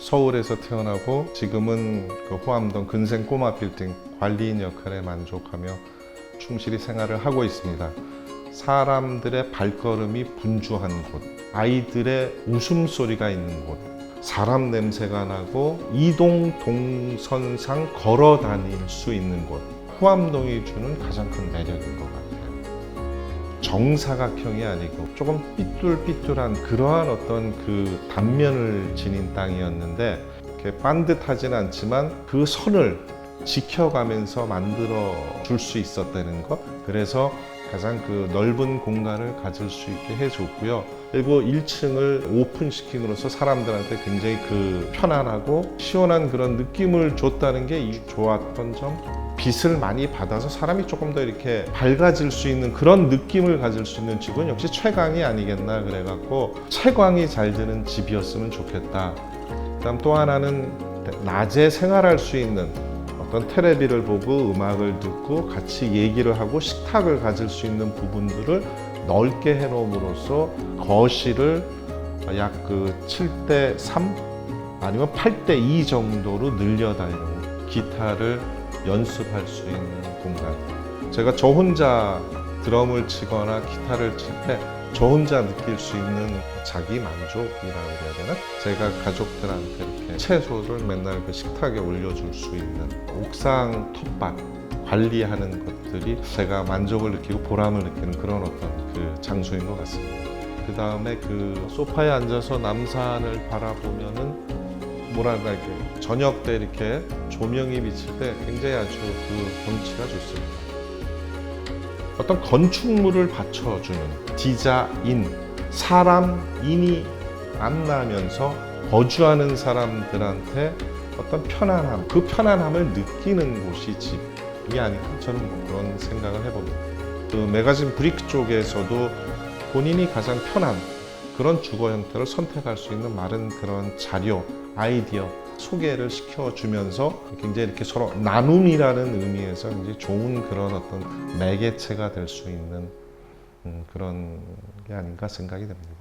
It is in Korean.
서울에서 태어나고 지금은 그 호암동 근생 꼬마 빌딩 관리인 역할에 만족하며 충실히 생활을 하고 있습니다. 사람들의 발걸음이 분주한 곳, 아이들의 웃음소리가 있는 곳, 사람 냄새가 나고 이동 동선상 걸어 다닐 수 있는 곳. 호암동이 주는 가장 큰 매력인 것 같아요. 정사각형이 아니고 조금 삐뚤삐뚤한 그러한 어떤 그 단면을 지닌 땅이었는데 이렇게 반듯하진 않지만 그 선을 지켜가면서 만들어 줄 수 있었다는 것. 그래서 가장 그 넓은 공간을 가질 수 있게 해줬고요. 그리고 1층을 오픈시킴으로써 사람들한테 굉장히 그 편안하고 시원한 그런 느낌을 줬다는 게이 좋았던 점. 빛을 많이 받아서 사람이 조금 더 이렇게 밝아질 수 있는 그런 느낌을 가질 수 있는 집은 역시 채광이 아니겠나 그래갖고 채광이 잘 드는 집이었으면 좋겠다. 그다음 또 하나는 낮에 생활할 수 있는 어떤 테레비를 보고 음악을 듣고 같이 얘기를 하고 식탁을 가질 수 있는 부분들을 넓게 해놓음으로써 거실을 약 그 7대 3 아니면 8대 2 정도로 늘려다니는 기타를 연습할 수 있는 공간. 제가 저 혼자 드럼을 치거나 기타를 칠 때 저 혼자 느낄 수 있는 자기 만족이라고 해야 되나? 제가 가족들한테 이렇게 채소를 맨날 그 식탁에 올려줄 수 있는 옥상 텃밭 관리하는 것들이 제가 만족을 느끼고 보람을 느끼는 그런 어떤 그 장소인 것 같습니다. 그 다음에 그 소파에 앉아서 남산을 바라보면은 뭐랄까 이렇게 저녁 때 이렇게 조명이 비칠 때 굉장히 아주 그 경치가 좋습니다. 어떤 건축물을 받쳐주는 디자인, 사람인이 만나면서 거주하는 사람들한테 어떤 편안함, 그 편안함을 느끼는 곳이 집이 아닐까 저는 뭐 그런 생각을 해봅니다. 그 매거진 브릭 쪽에서도 본인이 가장 편한 그런 주거 형태를 선택할 수 있는 많은 그런 자료, 아이디어 소개를 시켜주면서 굉장히 이렇게 서로 나눔이라는 의미에서 굉장히 좋은 그런 어떤 매개체가 될 수 있는 음, 그런 게 아닌가 생각이 됩니다.